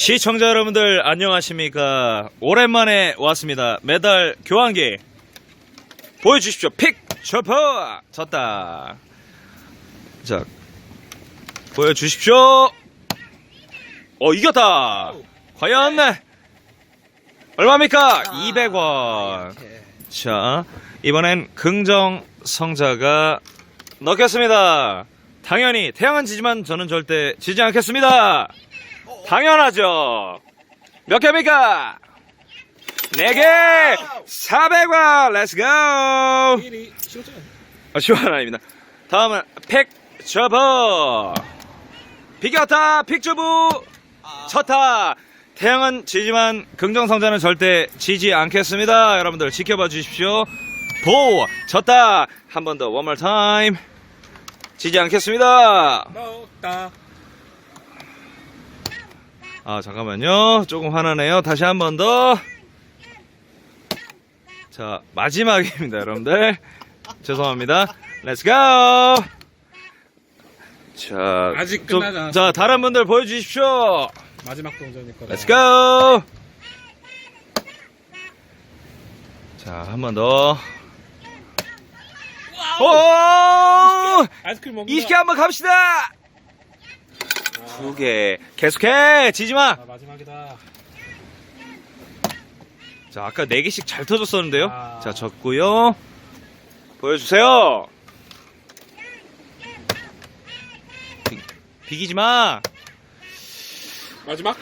시청자 여러분들 안녕하십니까? 오랜만에 왔습니다. 메달 교환기 보여주십시오. 픽! 셔퍼! 졌다. 자 보여주십시오. 어 이겼다. 과연? 얼마입니까? 200원. 자 이번엔 긍정 성자가 넣겠습니다. 당연히 태양은 지지만 저는 절대 지지 않겠습니다 당연하죠. 몇 개입니까? 4개! 400원! 렛츠고! 1위 시오잖아. 아, 시원 아닙니다. 다음은 팩 접어! 비겼다! 픽주부! 쳤다! 태양은 지지만 긍정성자는 절대 지지 않겠습니다. 여러분들 지켜봐 주십시오. 보! 쳤다! 한 번 더, one more time. 지지 않겠습니다. 먹다. 아 잠깐만요. 조금 화나네요. 다시 한 번 더. 자 마지막입니다 여러분들. 죄송합니다. 렛츠고 자 아직 좀- 끝나지 않았습니다. 자 다른 분들 보여주십시오. 마지막 동전일 거다. 렛츠고 자한 번더. 오! 아이스크림 먹는다. 20개 한번 갑시다 두 개 계속해 지지 마 아, 마지막이다. 자, 아까 4개씩 잘 터졌었는데요. 아. 자, 졌고요. 보여주세요. 비, 비기지 마. 마지막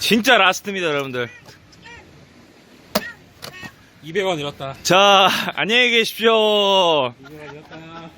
진짜 라스트입니다, 여러분들. 200원 잃었다. 자, 안녕히 계십시오. 200원 잃었다.